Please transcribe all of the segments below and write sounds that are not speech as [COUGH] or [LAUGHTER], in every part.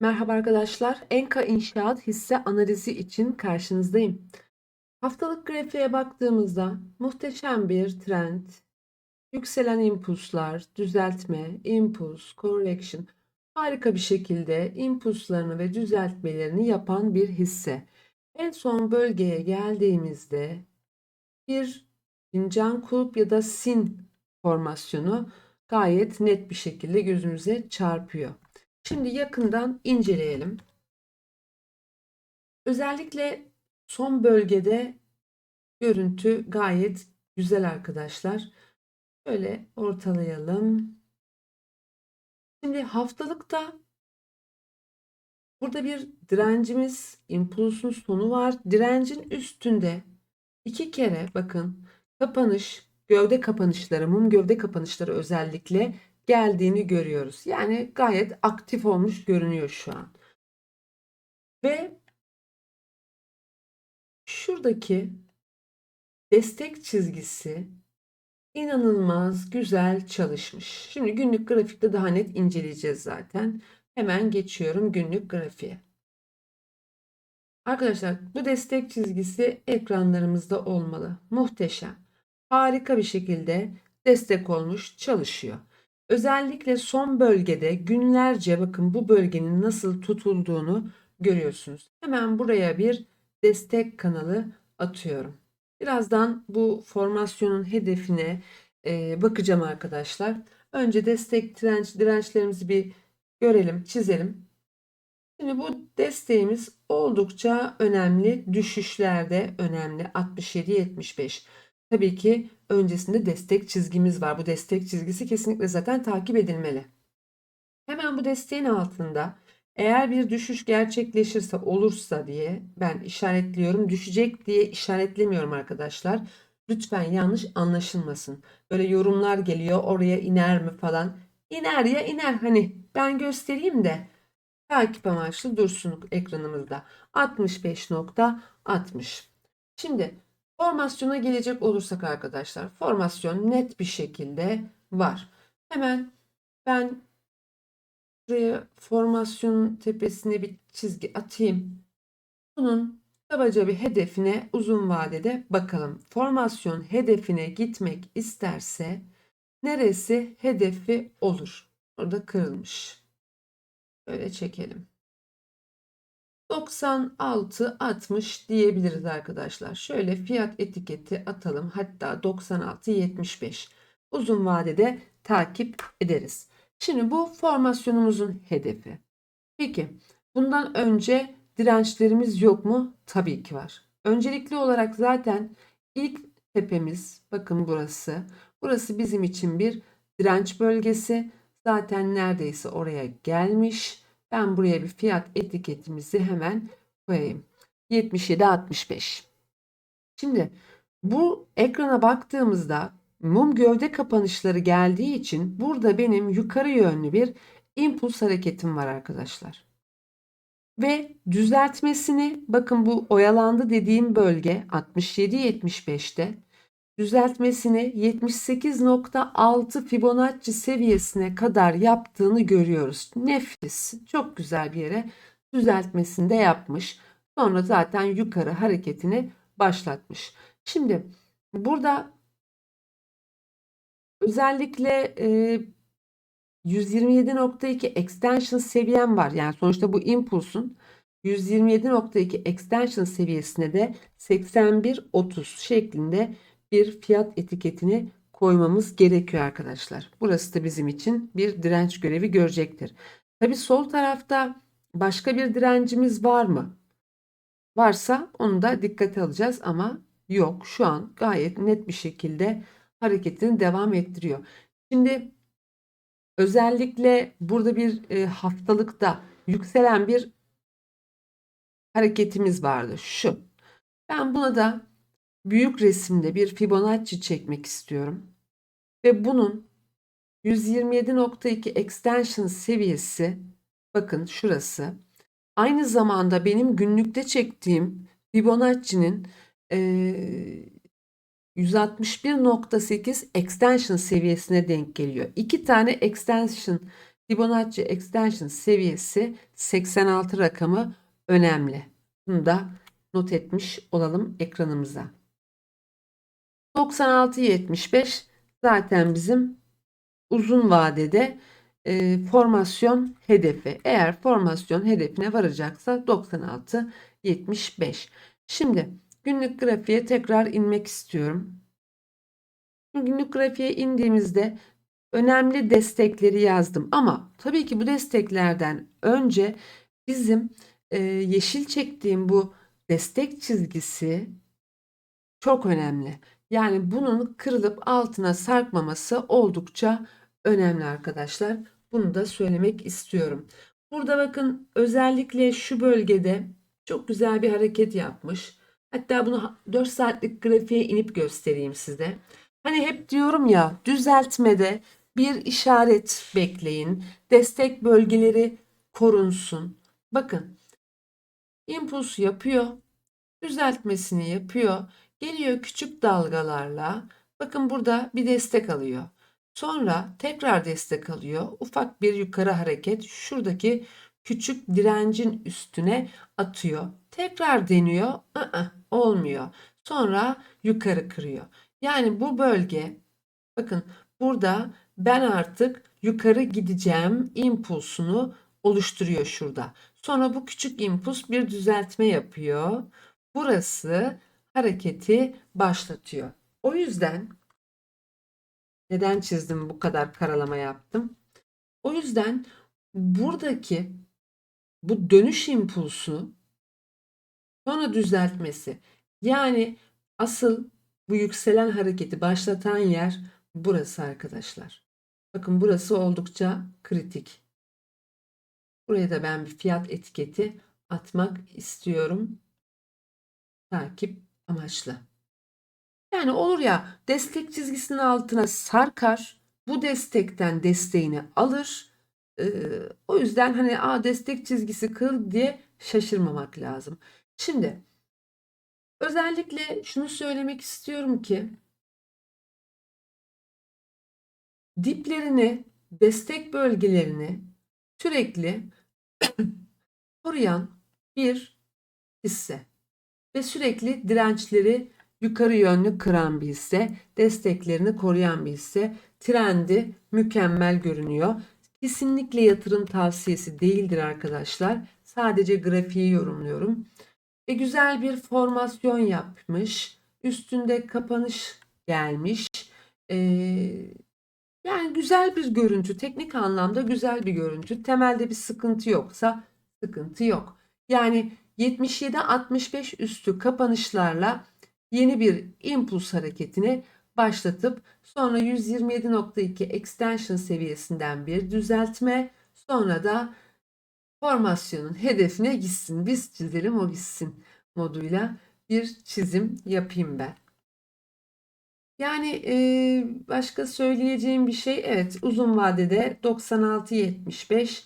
Merhaba arkadaşlar. Enka İnşaat hisse analizi için karşınızdayım. Haftalık grafiğe baktığımızda muhteşem bir trend, yükselen impulslar, düzeltme, impuls, correction harika bir şekilde impulslarını ve düzeltmelerini yapan bir hisse. En son bölgeye geldiğimizde bir fincan kulp ya da sin formasyonu gayet net bir şekilde gözümüze çarpıyor. Şimdi yakından inceleyelim. Özellikle son bölgede görüntü gayet güzel arkadaşlar. Şöyle ortalayalım. Şimdi haftalıkta burada bir direncimiz, impulsun sonu var. Direncin üstünde iki kere bakın kapanış, gövde kapanışları, mum gövde kapanışları özellikle geldiğini görüyoruz. Yani gayet aktif olmuş görünüyor şu an. Ve şuradaki destek çizgisi inanılmaz güzel çalışmış. Şimdi günlük grafikte daha net inceleyeceğiz zaten. Hemen geçiyorum günlük grafiğe. Arkadaşlar bu destek çizgisi ekranlarımızda olmalı. Muhteşem. Harika bir şekilde destek olmuş çalışıyor. Özellikle son bölgede günlerce bakın bu bölgenin nasıl tutulduğunu görüyorsunuz. Hemen buraya bir destek kanalı atıyorum. Birazdan bu formasyonun hedefine e, bakacağım arkadaşlar. Önce destek direnç, dirençlerimizi bir görelim, çizelim. Şimdi bu desteğimiz oldukça önemli. Düşüşlerde önemli. 67-75. Tabii ki öncesinde destek çizgimiz var. Bu destek çizgisi kesinlikle zaten takip edilmeli. Hemen bu desteğin altında eğer bir düşüş gerçekleşirse olursa diye ben işaretliyorum. Düşecek diye işaretlemiyorum arkadaşlar. Lütfen yanlış anlaşılmasın. Böyle yorumlar geliyor oraya iner mi falan. İner ya iner hani ben göstereyim de takip amaçlı dursun ekranımızda. 65.60. Şimdi Formasyona gelecek olursak arkadaşlar formasyon net bir şekilde var. Hemen ben buraya formasyon tepesine bir çizgi atayım. Bunun kabaca bir hedefine uzun vadede bakalım. Formasyon hedefine gitmek isterse neresi hedefi olur? Orada kırılmış. Böyle çekelim. 96-60 diyebiliriz arkadaşlar. Şöyle fiyat etiketi atalım. Hatta 96-75. Uzun vadede takip ederiz. Şimdi bu formasyonumuzun hedefi. Peki bundan önce dirençlerimiz yok mu? Tabii ki var. Öncelikli olarak zaten ilk tepemiz bakın burası. Burası bizim için bir direnç bölgesi. Zaten neredeyse oraya gelmiş. Ben buraya bir fiyat etiketimizi hemen koyayım. 77.65. Şimdi bu ekrana baktığımızda mum gövde kapanışları geldiği için burada benim yukarı yönlü bir impuls hareketim var arkadaşlar. Ve düzeltmesini bakın bu oyalandı dediğim bölge 67-75'te düzeltmesini 78.6 Fibonacci seviyesine kadar yaptığını görüyoruz. Nefis. Çok güzel bir yere düzeltmesini de yapmış. Sonra zaten yukarı hareketini başlatmış. Şimdi burada özellikle e, 127.2 extension seviyem var. Yani sonuçta bu impulsun 127.2 extension seviyesine de 81.30 şeklinde bir fiyat etiketini koymamız gerekiyor arkadaşlar. Burası da bizim için bir direnç görevi görecektir. Tabi sol tarafta başka bir direncimiz var mı? Varsa onu da dikkate alacağız ama yok. Şu an gayet net bir şekilde hareketini devam ettiriyor. Şimdi özellikle burada bir e, haftalıkta yükselen bir hareketimiz vardı. Şu. Ben buna da büyük resimde bir Fibonacci çekmek istiyorum. Ve bunun 127.2 extension seviyesi bakın şurası. Aynı zamanda benim günlükte çektiğim Fibonacci'nin e, 161.8 extension seviyesine denk geliyor. İki tane extension Fibonacci extension seviyesi 86 rakamı önemli. Bunu da not etmiş olalım ekranımıza. 96-75 zaten bizim uzun vadede e, formasyon hedefi. Eğer formasyon hedefine varacaksa 96-75. Şimdi günlük grafiğe tekrar inmek istiyorum. Günlük grafiğe indiğimizde önemli destekleri yazdım. Ama tabii ki bu desteklerden önce bizim e, yeşil çektiğim bu destek çizgisi çok önemli. Yani bunun kırılıp altına sarkmaması oldukça önemli arkadaşlar. Bunu da söylemek istiyorum. Burada bakın özellikle şu bölgede çok güzel bir hareket yapmış. Hatta bunu 4 saatlik grafiğe inip göstereyim size. Hani hep diyorum ya düzeltmede bir işaret bekleyin. Destek bölgeleri korunsun. Bakın impuls yapıyor. Düzeltmesini yapıyor. Geliyor küçük dalgalarla. Bakın burada bir destek alıyor. Sonra tekrar destek alıyor. Ufak bir yukarı hareket şuradaki küçük direncin üstüne atıyor. Tekrar deniyor. Aa, olmuyor. Sonra yukarı kırıyor. Yani bu bölge bakın burada ben artık yukarı gideceğim impulsunu oluşturuyor şurada. Sonra bu küçük impuls bir düzeltme yapıyor. Burası hareketi başlatıyor. O yüzden neden çizdim bu kadar karalama yaptım? O yüzden buradaki bu dönüş impulsu sonra düzeltmesi yani asıl bu yükselen hareketi başlatan yer burası arkadaşlar. Bakın burası oldukça kritik. Buraya da ben bir fiyat etiketi atmak istiyorum. Takip amaçlı. Yani olur ya destek çizgisinin altına sarkar. Bu destekten desteğini alır. Ee, o yüzden hani a destek çizgisi kıl diye şaşırmamak lazım. Şimdi özellikle şunu söylemek istiyorum ki diplerini, destek bölgelerini sürekli [COUGHS] koruyan bir hisse ve sürekli dirençleri yukarı yönlü kıran bir hisse, desteklerini koruyan bir hisse, trendi mükemmel görünüyor. Kesinlikle yatırım tavsiyesi değildir arkadaşlar. Sadece grafiği yorumluyorum. Ve güzel bir formasyon yapmış. Üstünde kapanış gelmiş. Ee, yani güzel bir görüntü. Teknik anlamda güzel bir görüntü. Temelde bir sıkıntı yoksa sıkıntı yok. Yani 77-65 üstü kapanışlarla yeni bir impuls hareketini başlatıp sonra 127.2 extension seviyesinden bir düzeltme sonra da formasyonun hedefine gitsin. Biz çizelim o gitsin moduyla bir çizim yapayım ben. Yani e, başka söyleyeceğim bir şey evet uzun vadede 96-75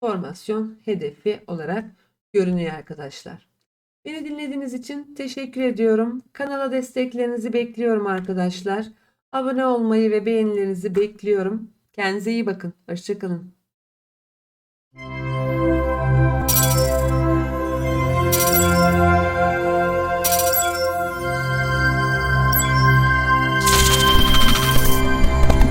formasyon hedefi olarak görünüyor arkadaşlar. Beni dinlediğiniz için teşekkür ediyorum. Kanala desteklerinizi bekliyorum arkadaşlar. Abone olmayı ve beğenilerinizi bekliyorum. Kendinize iyi bakın. Hoşçakalın.